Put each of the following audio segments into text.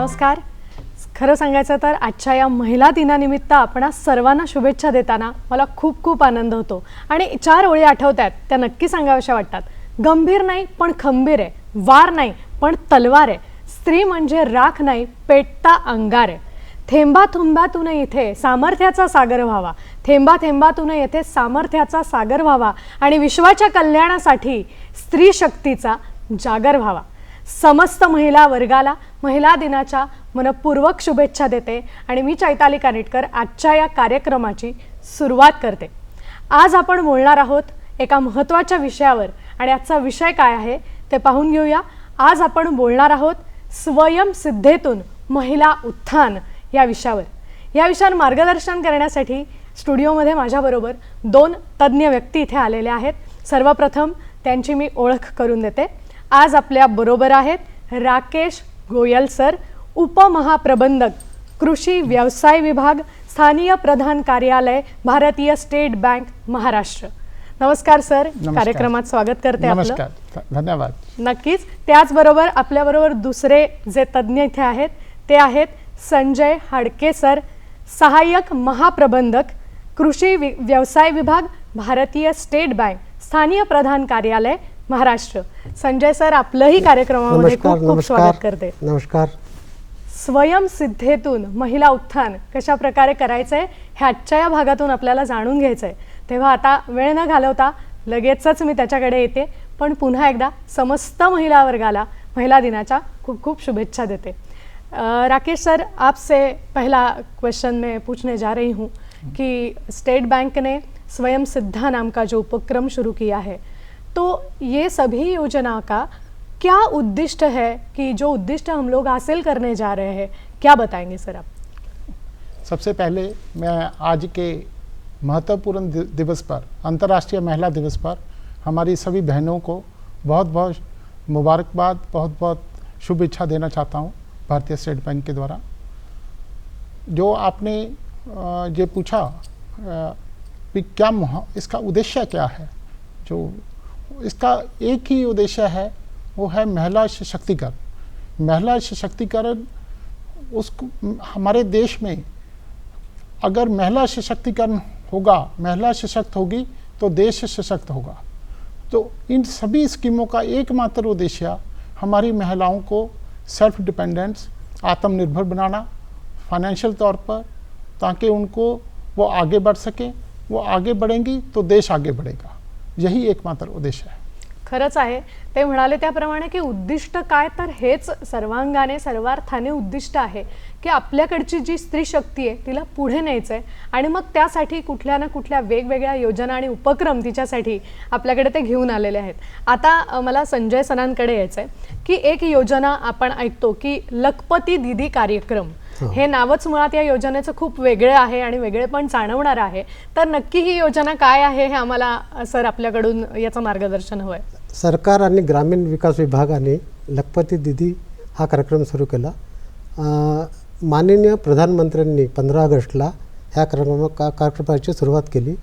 नमस्कार. खरं सांगायचं तर आजच्या या महिला दिनानिमित्त आपणा सर्वांना शुभेच्छा देताना मला खूप खूप आनंद होतो. आणि चार ओळी आठवत आहेत त्या नक्की सांगाव्याशा वाटतात. गंभीर नाही पण खंबीर आहे. वार नाही पण तलवार आहे. स्त्री म्हणजे राख नाही पेटता अंगार आहे. थेंबा थुंबातून इथे सामर्थ्याचा सागर व्हावा. थेंबा थेंबातून येथे सामर्थ्याचा सागर व्हावा. आणि विश्वाच्या कल्याणासाठी स्त्री शक्तीचा जागर व्हावा. समस्त महिला वर्गाला महिला दिनाच्या मनपूर्वक शुभेच्छा देते आणि मी चैताली कानिटकर आजच्या या कार्यक्रमाची सुरुवात करते. आज आपण बोलणार आहोत एका महत्त्वाच्या विषयावर आणि आजचा विषय काय आहे ते पाहून घेऊया. आज आपण बोलणार आहोत स्वयंसिद्धेतून महिला उत्थान या विषयावर. या विषयावर मार्गदर्शन करण्यासाठी स्टुडिओमध्ये माझ्याबरोबर दोन तज्ज्ञ व्यक्ती इथे आलेल्या आहेत. सर्वप्रथम त्यांची मी ओळख करून देते. आज आपल्या बरोबर आहेत राकेश गोयल सर उपमहाप्रबंधक कृषी व्यवसाय विभाग स्थानीय प्रधान कार्यालय भारतीय स्टेट बँक महाराष्ट्र. नमस्कार सर. कार्यक्रमात स्वागत करते आपलं. धन्यवाद. नक्कीच त्याचबरोबर आपल्याबरोबर दुसरे जे तज्ज्ञ इथे आहेत ते आहेत संजय हाडके सर सहाय्यक महाप्रबंधक कृषी व्यवसाय विभाग भारतीय स्टेट बँक स्थानीय प्रधान कार्यालय महाराष्ट्र. संजय सर आपलंही कार्यक्रमामध्ये खूप खूप स्वागत करते. नमस्कार. स्वयंसिद्धेतून महिला उत्थान कशा प्रकारे करायचंय हे आजच्या या भागातून आपल्याला जाणून घ्यायचंय. तेव्हा आता वेळ न घालवता लगेचच मी त्याच्याकडे येते पण पुन्हा एकदा समस्त महिला वर्गाला महिला दिनाच्या खूप खूप शुभेच्छा देते. राकेश सर आपसे पहला क्वेश्चन मैं पूछने जा रही हूँ कि स्टेट बैंक ने स्वयं सिद्धा नाम का जो उपक्रम शुरू किया है तो ये सभी योजना का क्या उद्दिष्ट है कि जो उद्दिष्ट हम लोग हासिल करने जा रहे हैं? क्या बताएँगे सर आप? सबसे पहले मैं आज के महत्वपूर्ण दिवस पर, अंतर्राष्ट्रीय महिला दिवस पर हमारी सभी बहनों को बहुत बहुत मुबारकबाद बहुत बहुत शुभ इच्छा देना चाहता हूँ भारतीय स्टेट बैंक के द्वारा। जो आपने ये पूछा कि क्या इसका उद्देश्य क्या है? जो इसका एक ही उद्देश्य है, वो है महिला सशक्तिकरण। महिला सशक्तिकरण उसको, हमारे देश में अगर महिला सशक्तिकरण होगा, महिला सशक्त होगी तो देश सशक्त होगा। तो इन सभी स्कीमों का एकमात्र उद्देश्य हमारी महिलाओं को सेल्फ डिपेंडेंस आत्मनिर्भर बनाना फाइनेंशियल तौर पर, ताकि उनको वो आगे बढ़ सकें, वो आगे बढ़ेंगी तो देश आगे बढ़ेगा। यही एकमात्र उद्देश आहे खरंच आहे. ते म्हणाले त्याप्रमाणे की उद्दिष्ट काय तर हेच सर्वांगाने सर्वार्थाने उद्दिष्ट आहे की आपल्याकडची जी स्त्री शक्ती आहे तिला पुढे न्यायचं आहे आणि मग त्यासाठी कुठल्या ना कुठल्या वेगवेगळ्या योजना आणि उपक्रम तिच्यासाठी आपल्याकडे ते घेऊन आलेले आहेत. आता मला संजय सनांकडे यायचं आहे की एक योजना आपण ऐकतो की लखपती दिदी कार्यक्रम. हे. नावच मुळात या योजनेचं खूप वेगळं आहे आणि वेगळे पण जाणवणार आहे. तर नक्की ही योजना काय आहे हे आम्हाला सर आपल्याकडून याचं मार्गदर्शन हवं आहे सरकार आणि ग्रामीण विकास विभागाने लखपती दिदी हा कार्यक्रम सुरू केला. माननीय प्रधानमंत्र्यांनी पंधरा ऑगस्टला ह्या कार्यक्रमा का कार्यक्रमाची सुरुवात केली.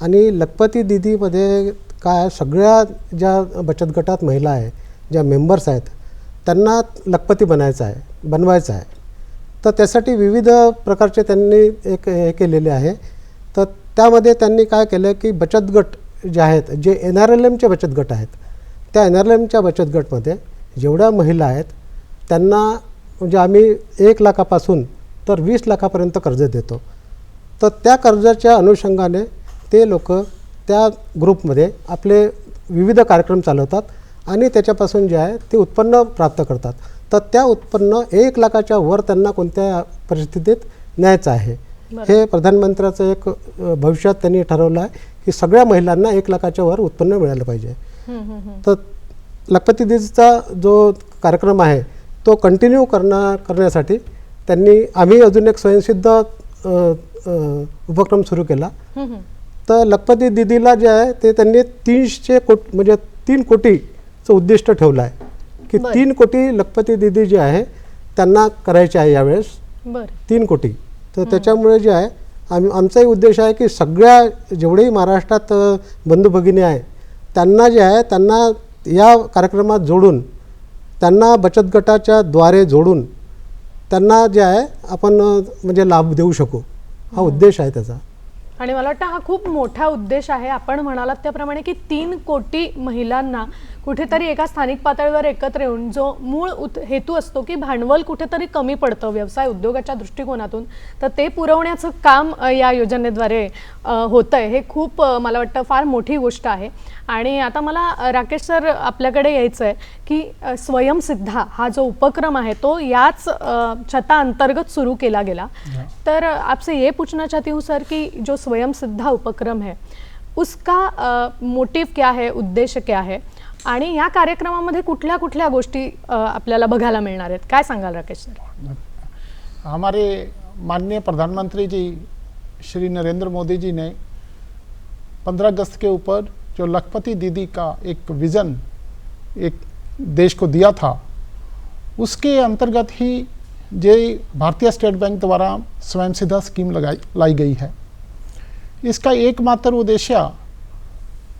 आणि लखपती दिदीमध्ये काय सगळ्या ज्या बचत गटात महिला आहे ज्या मेंबर्स आहेत त्यांना लखपती बनायचं आहे बनवायचं आहे. तर त्यासाठी विविध प्रकारचे त्यांनी एक हे केलेले आहे. तर त्यामध्ये त्यांनी काय केलं की बचत गट जे आहेत जे एन आर एल एमचे बचत गट आहेत त्या एन आर एल एमच्या बचत गटमध्ये जेवढ्या महिला आहेत त्यांना म्हणजे आम्ही एक लाखापासून तर वीस लाखापर्यंत कर्ज देतो. तर त्या कर्जाच्या अनुषंगाने ते लोक त्या ग्रुपमध्ये आपले विविध कार्यक्रम चालवतात. आणि त्याच्यापासून जे आहे ते उत्पन्न प्राप्त करतात. तर त्या उत्पन्न एक लाखाच्या वर त्यांना कोणत्या परिस्थितीत न्यायचं आहे? हे प्रधानमंत्र्याचं एक भविष्यात त्यांनी ठरवलं आहे की सगळ्या महिलांना एक लाखाच्या वर उत्पन्न मिळालं पाहिजे. तर लखपती दिदीचा जो कार्यक्रम आहे तो कंटिन्यू करणार करण्यासाठी त्यांनी आम्ही अजून एक स्वयंसिद्ध उपक्रम सुरू केला. तर लखपती दिदीला जे आहे ते त्यांनी तीनशे कोट म्हणजे तीन कोटीचं उद्दिष्ट ठेवलं आहे की. तीन कोटी लखपती दिदी जे आहे त्यांना करायचे आहे यावेळेस बरं. तीन कोटी. तर त्याच्यामुळे जे आहे आम्ही आमचाही उद्देश आहे की सगळ्या जेवढेही महाराष्ट्रात बंधू भगिनी आहे त्यांना जे आहे त्यांना या कार्यक्रमात जोडून त्यांना बचत गटाच्या द्वारे जोडून त्यांना जे आहे आपण म्हणजे लाभ देऊ शकू. हा. उद्देश आहे त्याचा. आणि मला वाटतं हा खूप मोठा उद्देश आहे. आपण म्हणालात त्याप्रमाणे की तीन कोटी महिलांना कुठेतरी एका स्थानिक पातळीवर एकत्र येऊन जो मूळ उत हेतू असतो की भांडवल कुठेतरी कमी पडतं व्यवसाय उद्योगाच्या दृष्टिकोनातून तर ते पुरवण्याचं काम या योजनेद्वारे होतं आहे हे खूप मला वाटतं फार मोठी गोष्ट आहे. आणि आता मला राकेश सर आपल्याकडे यायचं आहे की स्वयंसिद्धा हा जो उपक्रम आहे तो याच अ, छताअंतर्गत सुरू केला गेला. तर आपसे ये पूछना चाहती हूँ सर कि जो स्वयं सिद्धा उपक्रम है उसका मोटिव क्या है उद्देश्य क्या है? आणि या कार्यक्रमामध्ये कुठल्या कुठल्या गोष्टी आपल्याला बघायला मिळणार आहेत? काय सांगाल राकेश सर? हमारे माननीय प्रधानमंत्री जी श्री नरेंद्र मोदी जी ने 15 अगस्त के ऊपर जो लखपति दीदी का एक विज़न एक देश को दिया था उसके अंतर्गत ही जे भारतीय स्टेट बैंक द्वारा स्वयं सिद्धा स्कीम लगाई लाई गई है। इसका एकमात्र उद्देश्य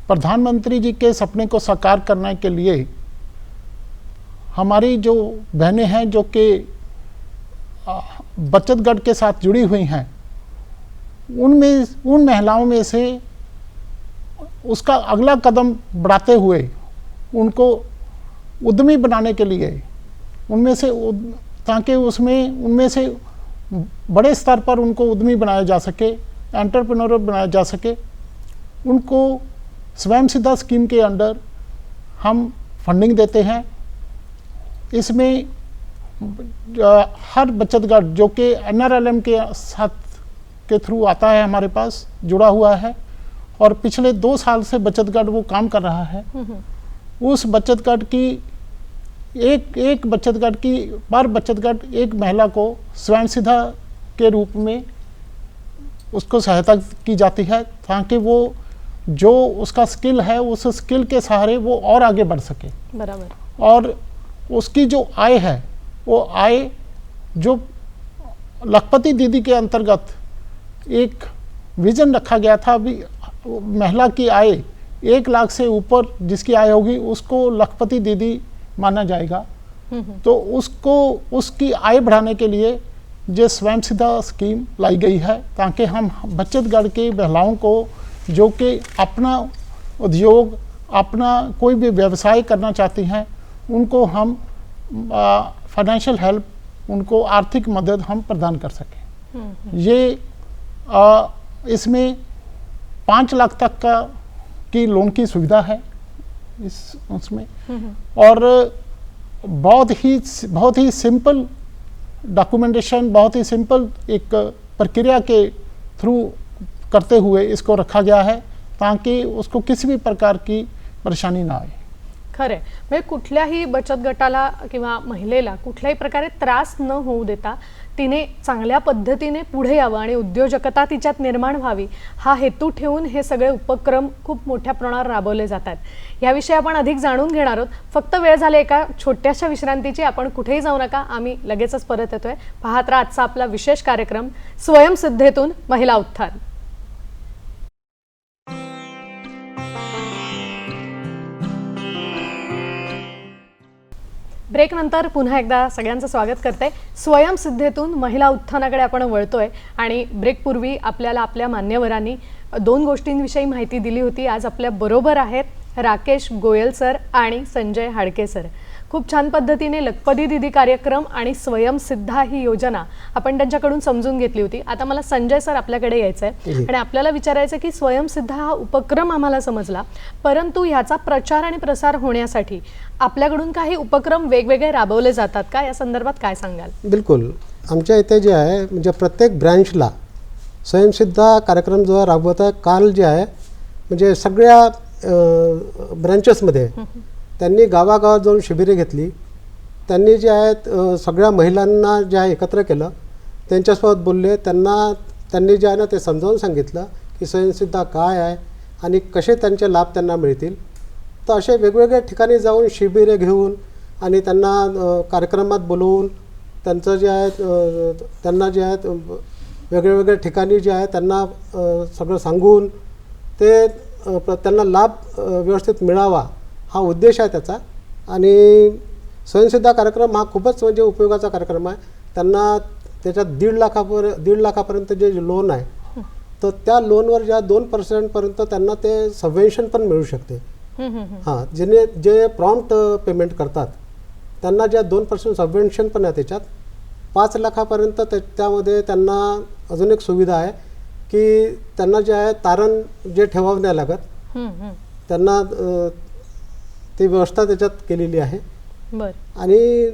प्रधानमंत्री जी के सपने को साकार करने के लिए हमारी जो बहनें हैं, जो कि बचतगढ़ के साथ जुड़ी हुई हैं, उनमें, उन महिलाओं में से उसका अगला कदम बढ़ाते हुए उनको उद्यमी बनाने के लिए, उनमें से ताकि उसमें, उनमें से बड़े स्तर पर उनको उद्यमी बनाया जा सके, एंटरप्रेन्योर बनाया जा सके, उनको स्वयं सिद्धा स्कीम के अंडर हम फंडिंग देते हैं। इसमें हर बचत गट जो कि एनआरएलएम के साथ के थ्रू आता है हमारे पास जुड़ा हुआ है। और पिछले दो साल से बचत गट वो काम कर रहा है। उस बचत गट की एक एक बचत गट की पर बचत गट एक महिला को स्वयं के रूप में उसको सहायता की जाती है ताकि वो जो उसका स्किल है उस स्किल के सहारे वो और आगे बढ़ सके। बराबर। और उसकी जो आय है वो आय जो लखपति दीदी के अंतर्गत एक विजन रखा गया था अभी महिला की आय एक लाख से ऊपर जिसकी आय होगी उसको लखपति दीदी माना जाएगा। तो उसको उसकी आय बढ़ाने के लिए जो स्वयं स्कीम लाई गई है ताकि हम बचतगढ़ की महिलाओं को जो कि अपना उद्योग अपना कोई भी व्यवसाय करना चाहती हैं उनको हम फाइनेंशियल हेल्प उनको आर्थिक मदद हम प्रदान कर सकें। ये आ, इसमें पाँच लाख तक का की लोन की सुविधा है इस उसमें। और बहुत ही बहुत ही सिंपल डॉक्यूमेंटेशन बहुत ही सिंपल एक प्रक्रिया के थ्रू करते हुए इसको रखा गया है ताकि उसको किसी भी प्रकार की परेशानी ना आए। आहे म्हणजे कुठल्याही बचत गटाला किंवा महिलेला कुठल्याही प्रकारे त्रास न होऊ देता तिने चांगल्या पद्धतीने पुढे यावं आणि उद्योजकता तिच्यात निर्माण व्हावी हा हेतू ठेवून हे सगळे उपक्रम खूप मोठ्या प्रमाणावर राबवले जातात. याविषयी आपण अधिक जाणून घेणार आहोत. फक्त वेळ झाली एका छोट्याशा विश्रांतीची आपण कुठेही जाऊ नका आम्ही लगेचच परत येतोय. पाहत राहा आजचा आपला विशेष कार्यक्रम स्वयंसिद्धेतून महिला उत्थान. ब्रेक नंतर पुन्हा एकदा सगळ्यांचं स्वागत करते. स्वयंसिद्धेतून महिला उत्थानाकडे आपण वळतोय आणि ब्रेकपूर्वी आपल्याला आपल्या मान्यवरांनी दोन गोष्टींविषयी माहिती दिली होती. आज आपल्या बरोबर आहेत राकेश गोयल सर आणि संजय हाडके सर. खूप छान पद्धतीने लखपती दिदी कार्यक्रम आणि स्वयंसिद्धा ही योजना आपण त्यांच्याकडून समजून घेतली होती. आता मला संजय सर आपल्याकडे यायचं आहे. आणि आपल्याला विचारायचं की स्वयंसिद्धा हा उपक्रम आम्हाला समजला. परंतु ह्याचा प्रचार आणि प्रसार होण्यासाठी आपल्याकडून काही उपक्रम वेगवेगळे राबवले जातात का? या संदर्भात काय सांगाल? बिलकुल. आमच्या इथे जे आहे म्हणजे प्रत्येक ब्रँचला स्वयंसिद्धा कार्यक्रम जो राबवत आहे काल जे आहे म्हणजे सगळ्या ब्रँचेसमध्ये त्यांनी गावागावात जाऊन शिबिरे घेतली. त्यांनी जे आहेत सगळ्या महिलांना जे आहे एकत्र केलं. त्यांच्यासोबत बोलले. त्यांना त्यांनी जे आहे ना ते समजावून सांगितलं की स्वयंसिद्धा काय आहे आणि कसे त्यांचे लाभ त्यांना मिळतील. तर असे वेगवेगळ्या ठिकाणी जाऊन शिबिरे घेऊन आणि त्यांना कार्यक्रमात बोलवून त्यांचं जे आहे त्यांना जे आहेत वेगळ्या वेगळ्या ठिकाणी जे आहे त्यांना सगळं सांगून ते त्यांना लाभ व्यवस्थित मिळावा. हा उद्देश आहे त्याचा आणि स्वयंसिद्धा कार्यक्रम हा खूपच म्हणजे उपयोगाचा कार्यक्रम आहे त्यांना त्याच्यात दीड लाखापर दीड लाखापर्यंत जे लोन आहे तर त्या लोनवर ज्या दोन पर्सेंटपर्यंत त्यांना ते सबवेन्शन पण मिळू शकते. हां ज्याने जे प्रॉम्प्ट पेमेंट करतात त्यांना ज्या दोन पर्सेंट सबवेन्शन पण आहे त्याच्यात पाच लाखापर्यंत त्या त्यामध्ये त्यांना अजून एक सुविधा आहे की त्यांना जे आहे तारण जे ठेवावं नाही लागत. त्यांना ती व्यवस्था त्याच्यात केलेली आहे. बर. आणि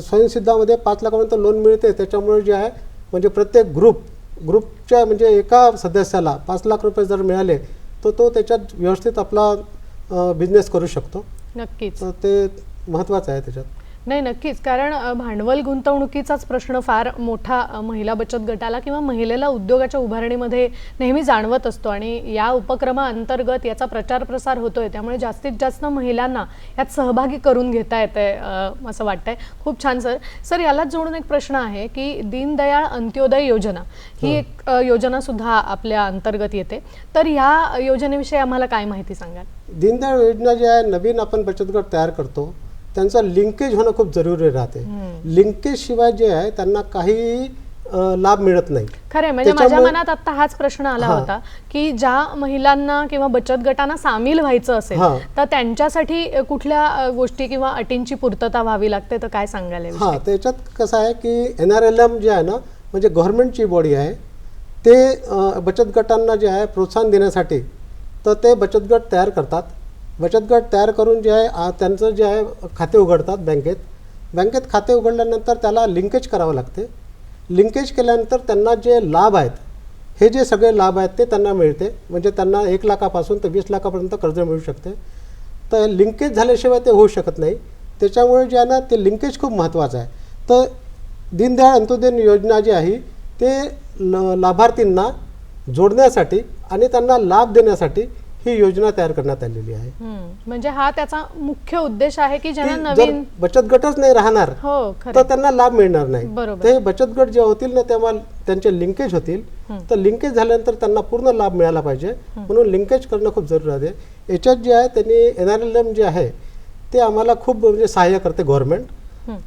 स्वयंसिद्धामध्ये पाच लाखापर्यंत लोन मिळते त्याच्यामुळे जे आहे म्हणजे प्रत्येक ग्रुप ग्रुपच्या म्हणजे एका सदस्याला पाच लाख रुपये जर मिळाले तर तो त्याच्यात व्यवस्थित आपला बिझनेस करू शकतो. नक्कीच. ते महत्त्वाचं आहे त्याच्यात. नाही नक्कीच. कारण भांडवल गुंतवणुकीचाच प्रश्न फार मोठा महिला बचत गटाला किंवा महिलेला उद्योगाच्या उभारणीमध्ये नेहमी जाणवत असतो. आणि या उपक्रमाअंतर्गत याचा प्रचार प्रसार होतोय. त्यामुळे जास्तीत जास्त महिलांना यात सहभागी करून घेता येते असं वाटतंय. खूप छान सर. सर यालाच जोडून एक प्रश्न आहे की दीनदयाळ अंत्योदय योजना ही एक योजना सुद्धा आपल्या अंतर्गत येते. तर ह्या योजनेविषयी आम्हाला काय माहिती सांगाल? दीनदयाळ योजना जे आहे नवीन आपण बचत गट तयार करतो त्यांचं लिंकेज होणं खूप जरुरी राहते लिंकेज शिवाय जे आहे त्यांना काही लाभ मिळत नाही खरे म्हणजे माझ्या मनात आता हाच प्रश्न आला. होता की ज्या महिलांना किंवा बचत गटांना सामील व्हायचं असेल. तर त्यांच्यासाठी कुठल्या गोष्टी किंवा अटींची पूर्तता व्हावी लागते तर काय याविषयी? हां त्याच्यात कसं आहे की एन आर एल एम जे आहे ना म्हणजे गव्हर्नमेंटची बॉडी आहे ते बचत गटांना जे आहे प्रोत्साहन देण्यासाठी तर ते बचत गट तयार करतात बचत गट तयार करून जे आहे त्यांचं जे आहे खाते उघडतात बँकेत. बँकेत खाते उघडल्यानंतर त्याला लिंकेज करावं लागते. लिंकेज केल्यानंतर त्यांना जे लाभ आहेत हे जे सगळे लाभ आहेत ते त्यांना मिळते. म्हणजे त्यांना एक लाखापासून ते वीस लाखापर्यंत कर्ज मिळू शकते. तर लिंकेज झाल्याशिवाय ते होऊ शकत नाही. त्याच्यामुळे जे आहे ना ते लिंकेज खूप महत्त्वाचं आहे. तर दीनदयाळ अंत्योदय योजना जी आहे ते ल लाभार्थींना जोडण्यासाठी आणि त्यांना लाभ देण्यासाठी ही योजना तयार करण्यात आलेली आहे. म्हणजे हा त्याचा मुख्य उद्देश आहे की ज्यांना नवीन बचत गटच नाही राहणार हो तर त्यांना लाभ मिळणार नाही. बरोबर. ते बचत गट जे होतील ना तेव्हा त्यांचे लिंकेज होतील. तर लिंकेज झाल्यानंतर त्यांना पूर्ण लाभ मिळाला पाहिजे. म्हणून लिंकेज करणं खूप जरुरी आहे. याच्यात जे आहे त्यांनी एन आर एल एम जे आहे ते आम्हाला खूप म्हणजे सहाय्य करते गव्हर्नमेंट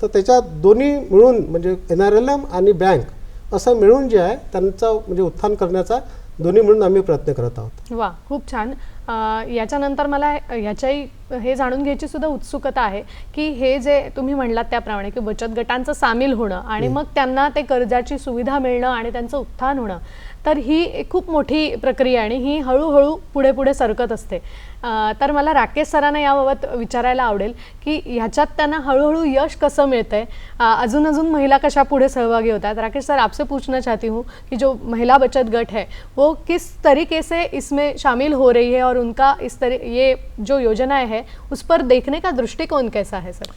तर त्याच्यात दोन्ही मिळून म्हणजे एन आर एल एम आणि बँक असं मिळून जे आहे त्यांचं म्हणजे उत्थान करण्याचा दोन्ही मिळून आम्ही प्रयत्न करत आहोत. वा खूप छान. याच्यानंतर मला ह्याच्याही हे जाणून घ्यायची सुद्धा उत्सुकता आहे की हे जे तुम्ही म्हणलात त्याप्रमाणे की बचत गटांचं सामील होणं आणि मग त्यांना ते कर्जाची सुविधा मिळणं आणि त्यांचं उत्थान होणं तर ही एक खूप मोठी प्रक्रिया आणि ही हळूहळू पुढे पुढे सरकत असते. तर मला राकेश सरांना याबाबत विचारायला आवडेल की ह्याच्यात त्यांना हळूहळू यश कसं मिळतंय? अजून अजून महिला कशा पुढे सहभागी होतात? राकेश सर आपसे पूछना चाहती हूँ कि जो महिला बचत गट है वो किस तरीके से इसमें शामिल हो रही है और उनका इस तरह ये जो योजनाएँ है उस पर देखने का दृष्टिकोण कैसा है सर?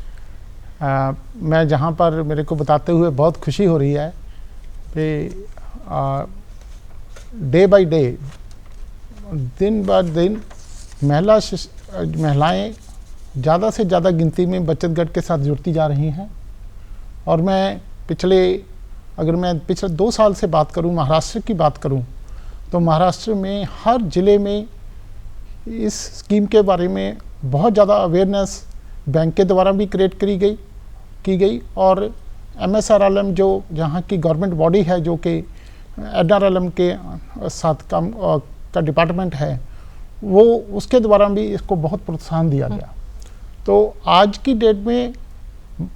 आ, मैं जहाँ पर मेरे को बताते हुए बहुत खुशी हो रही है कि डे बाय डे दिन ब दिन महिला महिलाएँ ज़्यादा से ज़्यादा गिनती में बचत गट के साथ जुड़ती जा रही हैं। और मैं पिछले अगर मैं पिछले दो साल से बात करूँ महाराष्ट्र की बात करूँ तो महाराष्ट्र में, हर ज़िले में इस स्कीम के बारे में बहुत ज़्यादा अवेयरनेस बैंक के द्वारा भी क्रिएट करी गई, की गई और M S R L M जो जहाँ की गवर्नमेंट बॉडी है, जो कि एन आर एल एम के साथ काम का डिपार्टमेंट है, वो उसके द्वारा भी इसको बहुत प्रोत्साहन दिया गया। तो आज की डेट म-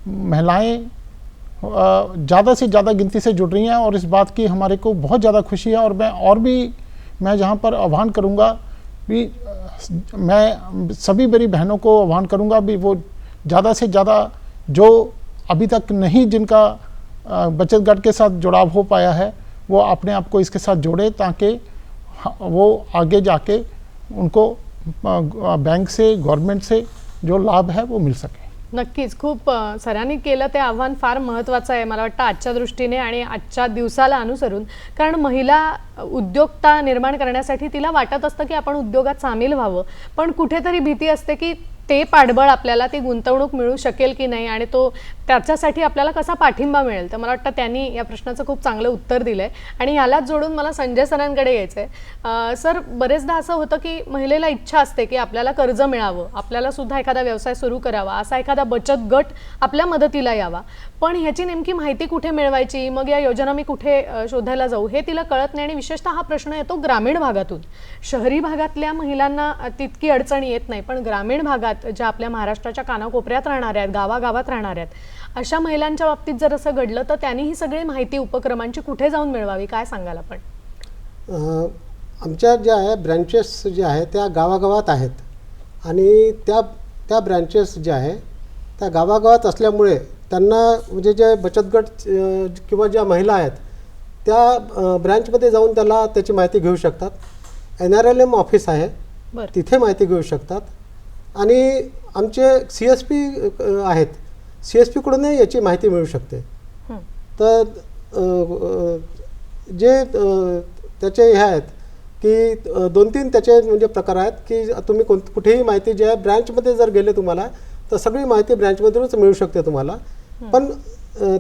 महिलाएँ ज़्यादा से ज़्यादा गिनती से जुड़ रही हैं और इस बात की हमारे को बहुत ज़्यादा खुशी है और मैं और भी मैं जहाँ पर आह्वान करूँगा भी मैं सभी मेरी बहनों को आह्वान करूँगा भी वो ज़्यादा से ज़्यादा जो अभी तक नहीं जिनका बचत गढ़ के साथ जुड़ाव हो पाया है, वो अपने आप को इसके साथ जोड़े ताकि वो आगे जाके उनको बैंक से, गवर्नमेंट से जो लाभ है वो मिल सके। नक्कीच. खूप सरांनी केलं ते आव्हान फार महत्त्वाचं आहे मला वाटतं आजच्या दृष्टीने आणि आजच्या दिवसाला अनुसरून. कारण महिला उद्योगता निर्माण करण्यासाठी तिला वाटत असतं की आपण उद्योगात सामील व्हावं. पण कुठेतरी भीती असते की ते पाठबळ आपल्याला ती गुंतवणूक मिळू शकेल की नाही आणि तो त्याच्यासाठी आपल्याला कसा पाठिंबा मिळेल? तर मला वाटतं त्यांनी या प्रश्नाचं खूप चांगलं उत्तर दिलं आहे आणि यालाच जोडून मला संजय सरांकडे यायचं आहे सर बरेचदा असं होतं की महिलेला इच्छा असते की आपल्याला कर्ज मिळावं आपल्याला सुद्धा एखादा व्यवसाय सुरू करावा असा एखादा बचत गट आपल्या मदतीला यावा. पण ह्याची नेमकी माहिती कुठे मिळवायची? मग या योजना मी कुठे शोधायला जाऊ? हे तिला कळत नाही आणि विशेषतः हा प्रश्न येतो ग्रामीण भागातून. शहरी भागातल्या महिलांना तितकी अडचणी येत नाही पण ग्रामीण भागात ज्या आपल्या महाराष्ट्राच्या कानाकोपऱ्यात राहणाऱ्या आहेत गावागावात राहणाऱ्या आहेत. अशा महिलांच्या बाबतीत जर असं घडलं तर त्यांनी ही सगळी माहिती उपक्रमांची कुठे जाऊन मिळवावी? काय सांगाल आपण? आमच्या ज्या आहे ब्रँचेस ज्या आहे त्या गावागावात आहेत. आणि त्या त्या ब्रँचेस ज्या आहे त्या गावागावात असल्यामुळे त्यांना म्हणजे जे बचत गट किंवा ज्या महिला आहेत त्या ब्रँचमध्ये जाऊन त्याला त्याची माहिती घेऊ शकतात. N R L M office आहे. तिथे माहिती घेऊ शकतात. आणि आमचे सी एस पी आहेत. सी एस पीकडूनही याची माहिती मिळू शकते. तर जे त्याचे हे आहेत की दोन तीन त्याचे म्हणजे प्रकार आहेत की तुम्ही कोण कुठेही माहिती जी आहे ब्रँचमध्ये जर गेले तुम्हाला तर सगळी माहिती ब्रँचमधूनच मिळू शकते तुम्हाला. पण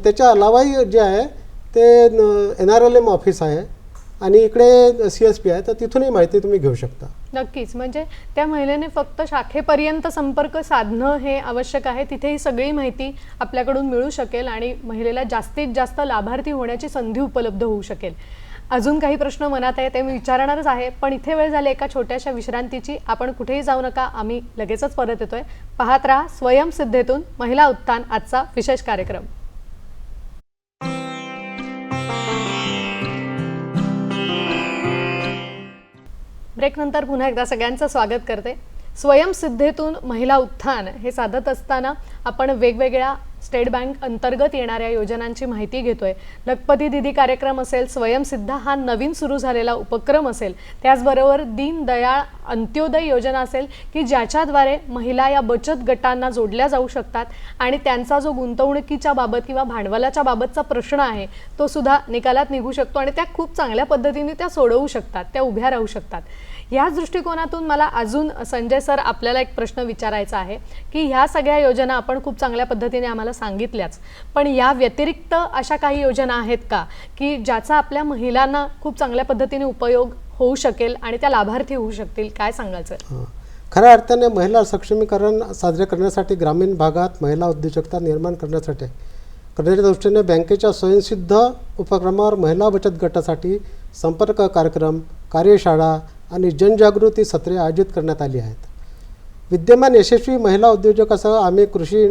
त्याच्या अलावाही जे आहे ते N R L M office आहे. आणि इकडे सी एस पी आहे तर तिथूनही माहिती तुम्ही घेऊ शकता. नक्कीच. म्हणजे त्या महिलेने फक्त शाखेपर्यंत संपर्क साधणं हे आवश्यक आहे. तिथे ही सगळी माहिती आपल्याकडून मिळू शकेल आणि महिलेला जास्तीत जास्त लाभार्थी होण्याची संधी उपलब्ध होऊ शकेल. अजून काही प्रश्न मनात आहे ते मी विचारणारच आहे. पण इथे वेळ झाली एका छोट्याशा विश्रांतीची. आपण कुठेही जाऊ नका आम्ही लगेचच परत येतोय. पाहत राहा स्वयंसिद्धेतून महिला उत्थान आजचा विशेष कार्यक्रम. ब्रेकनंतर पुन्हा एकदा सगळ्यांचं स्वागत करते. स्वयंसिद्धेतून महिला उत्थान हे साधत असताना आपण वेगवेगळ्या स्टेट बँक अंतर्गत येणाऱ्या योजनांची माहिती घेतोय. लखपती दिदी कार्यक्रम असेल स्वयंसिद्ध हा नवीन सुरू झालेला उपक्रम असेल त्याचबरोबर दीनदयाळ अंत्योदय योजना असेल की ज्याच्याद्वारे महिला या बचत गटांना जोडल्या जाऊ शकतात आणि त्यांचा जो गुंतवणुकीच्या बाबत किंवा भांडवलाच्या बाबतचा प्रश्न आहे तो सुद्धा निकालात निघू शकतो आणि त्या खूप चांगल्या पद्धतीने त्या सोडवू शकतात त्या उभ्या राहू शकतात. याच दृष्टिकोनातून मला अजून संजय सर आपल्याला एक प्रश्न विचारायचा आहे की ह्या सगळ्या योजना आपण खूप चांगल्या पद्धतीने आम्हाला सांगितल्याच पण या व्यतिरिक्त अशा काही योजना आहेत का की ज्याचा आपल्या महिलांना खूप चांगल्या पद्धतीने उपयोग होऊ शकेल आणि त्या लाभार्थी होऊ शकतील? काय सांगायचं खऱ्या अर्थाने महिला सक्षमीकरण साजरे करण्यासाठी ग्रामीण भागात महिला उद्योजकता निर्माण करण्यासाठी करण्याच्या दृष्टीने बँकेच्या स्वयंसिद्ध उपक्रमावर महिला बचत गटासाठी संपर्क कार्यक्रम कार्यशाळा आणि जनजागृती सत्रे आयोजित करण्यात आली आहेत. विद्यमान यशस्वी महिला उद्योजकासह आम्ही कृषी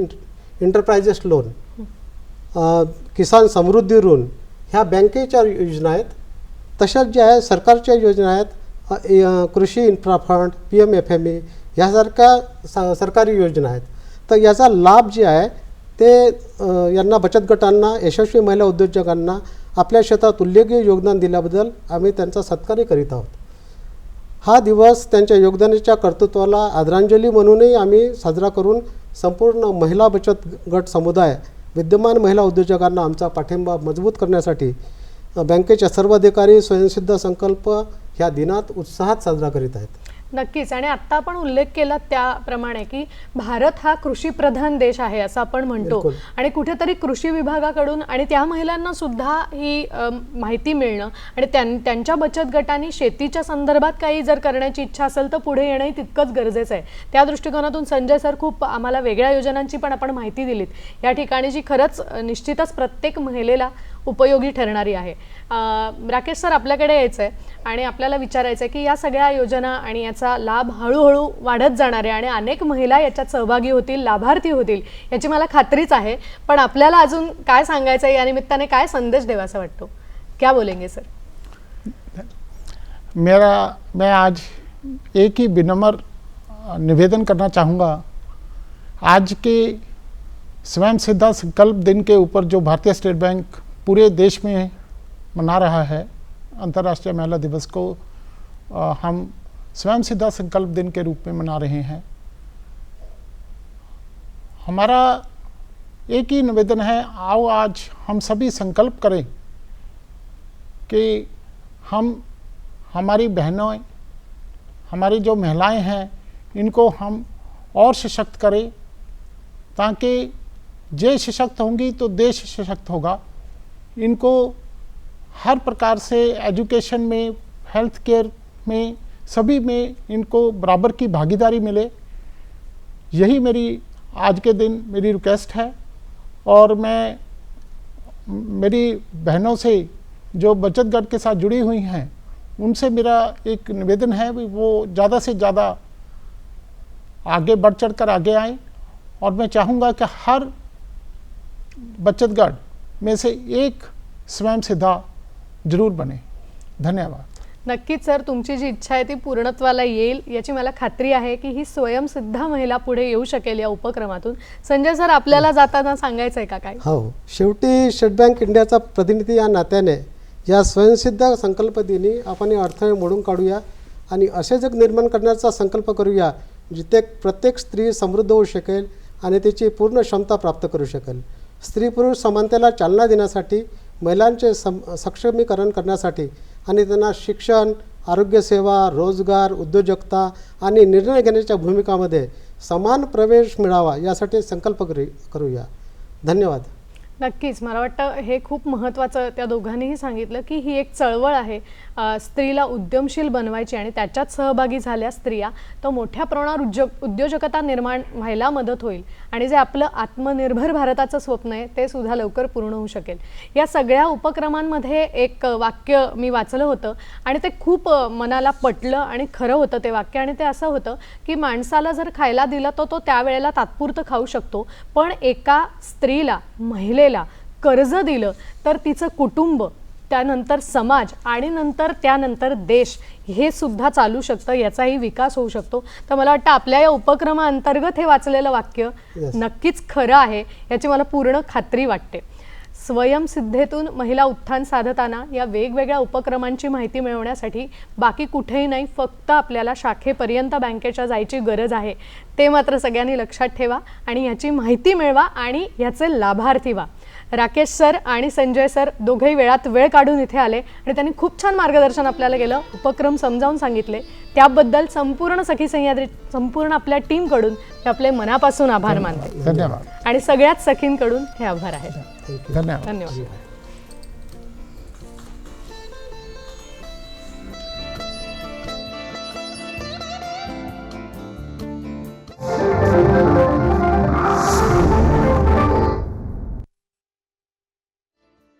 इंटरप्राइजेस लोन किसान समृद्धी ऋण ह्या बँकेच्या योजना आहेत. तशाच ज्या आहेत सरकारच्या योजना आहेत कृषी infra fund P M F M E ह्यासारख्या सरकारी योजना आहेत. तर याचा लाभ जे आहे ते यांना बचत गटांना यशस्वी महिला उद्योजकांना आपल्या शेतात उल्लेखीय योगदान दिल्याबद्दल आम्ही त्यांचा सत्कारही करीत आहोत. हा दिवस त्यांच्या योगदानाच्या कर्तृत्वाला आदरांजली म्हणूनही आम्ही साजरा करून संपूर्ण महिला बचत गट समुदाय विद्यमान महिला उद्योजकांना आमचा पाठिंबा मजबूत करण्यासाठी बँकेच्या सर्व अधिकारी स्वयंसिद्ध संकल्प ह्या दिनात उत्साहात साजरा करीत आहेत. नक्कीच. आणि आत्ता आपण उल्लेख केला त्याप्रमाणे की भारत हा कृषी प्रधान देश आहे असं आपण म्हणतो. आणि कुठेतरी कृषी विभागाकडून आणि त्या महिलांना सुद्धा ही माहिती मिळणं आणि त्यां त्यांच्या बचत गटांनी शेतीच्या संदर्भात काही जर करण्याची इच्छा असेल तर पुढे येणंही तितकंच गरजेचं आहे. त्या दृष्टिकोनातून संजय सर खूप आम्हाला वेगळ्या योजनांची पण आपण माहिती दिलीत. या ठिकाणी जी खरंच निश्चितच प्रत्येक महिलेला उपयोगी ठरणारी आहे. राकेश सर आपल्याकडे यायचं आहे आणि आपल्याला विचारायचं आहे की या सगळ्या योजना आणि याचा लाभ हळूहळू वाढत जाणार आहे आणि अनेक महिला याच्यात सहभागी होतील लाभार्थी होतील याची मला खात्रीच आहे. पण आपल्याला अजून काय सांगायचं आहे या निमित्ताने काय संदेश देवासा वाटतो? क्या बोलेंगे सर? मेरा मैं आज एक ही विनम्र निवेदन करना चाहूँगा। आज के स्वयं सिद्धा संकल्प दिन के ऊपर जो भारतीय स्टेट बैंक पूरे देश में मना रहा है। अंतर्राष्ट्रीय महिला दिवस को अ, हम स्वयं सिद्धा संकल्प दिन के रूप में मना रहे हैं। हमारा एक ही निवेदन है आओ आज हम सभी संकल्प करें कि हम हमारी बहनों हमारी जो महिलाएँ हैं इनको हम और सशक्त करें ताकि जे सशक्त होंगी तो देश सशक्त होगा। इनको हर प्रकार से एजुकेशन में हेल्थ केयर में, सभी में इनको बराबर की भागीदारी मिले। यही मेरी आज के दिन मेरी रिक्वेस्ट है और मैं, मेरी बहनों से जो बचत गट के साथ जुड़ी हुई हैं, उनसे मेरा एक निवेदन है वो ज़्यादा से ज़्यादा आगे बढ़ चढ़ कर आगे आएँ। और मैं चाहूँगा कि हर बचत गट में से एक स्वयं सिद्धा जरूर बने। धन्यवाद। नक्कीच सर तुमची जी इच्छा आहे ती पूर्णत्वाला येईल याची मला खात्री आहे की ही स्वयंसिद्धा महिला पुढे येऊ शकेल या उपक्रमातून. संजय सर आपल्याला जाताना सांगायचं आहे का काय? हो. शेवटी स्टेट बँक इंडियाचा प्रतिनिधी या नात्याने या स्वयंसिद्ध संकल्पदिनी आपण हे अडथळे मोडून काढूया आणि असे जग निर्माण करण्याचा संकल्प करूया जिथे प्रत्येक स्त्री समृद्ध होऊ शकेल आणि तिची पूर्ण क्षमता प्राप्त करू शकेल. स्त्री पुरुष समानतेला चालना देण्यासाठी महिलांचे सम सक्षमीकरण करण्यासाठी आणि त्यांना शिक्षण आरोग्यसेवा रोजगार उद्योजकता आणि निर्णय घेण्याच्या भूमिकामध्ये समान प्रवेश मिळावा यासाठी संकल्प करू करूया. धन्यवाद. नक्कीच. मला वाटतं हे खूप महत्त्वाचं त्या दोघांनीही सांगितलं की ही एक चळवळ आहे. स्त्रीला उद्यमशील बनवायची आणि त्याच्यात सहभागी झाल्या स्त्रिया तर मोठ्या प्रमाणावर उद्योग उद्योजकता निर्माण व्हायला मदत होईल. आणि जे आपलं आत्मनिर्भर भारताचं स्वप्न आहे ते सुद्धा लवकर पूर्ण होऊ शकेल. या सगळ्या उपक्रमांमध्ये एक वाक्य मी वाचलं होतं आणि ते खूप मनाला पटलं आणि खरं होतं ते वाक्य. आणि ते असं होतं की माणसाला जर खायला दिलं तर तो त्यावेळेला तात्पुरतं खाऊ शकतो. पण एका स्त्रीला महिलेला कर्ज दिलं तर तिचं कुटुंब त्यानंतर समाज आणि नंतर त्यानंतर देश हे सुद्धा चालू शकतं याचाही विकास होऊ शकतो. तर मला वाटतं आपल्या या उपक्रमाअंतर्गत हे वाचलेलं वाक्य Yes. नक्कीच खरं आहे याची मला पूर्ण खात्री वाटते. स्वयंसिद्धेतून महिला उत्थान साधताना या वेगवेगळ्या उपक्रमांची माहिती मिळवण्यासाठी बाकी कुठेही नाही फक्त आपल्याला शाखेपर्यंत बँकेच्या जायची गरज आहे. ते मात्र सगळ्यांनी लक्षात ठेवा आणि याची माहिती मिळवा आणि याचे लाभार्थी व्हा. राकेश सर आणि संजय सर दोघेही वेळात वेळ काढून इथे आले आणि त्यांनी खूप छान मार्गदर्शन आपल्याला केलं उपक्रम समजावून सांगितले. त्याबद्दल संपूर्ण सखी सह्याद्री संपूर्ण आपल्या टीमकडून मी आपले मनापासून आभार मानते. धन्यवाद. आणि सगळ्याच सखींकडून हे आभार आहेत. धन्यवाद. धन्यवाद.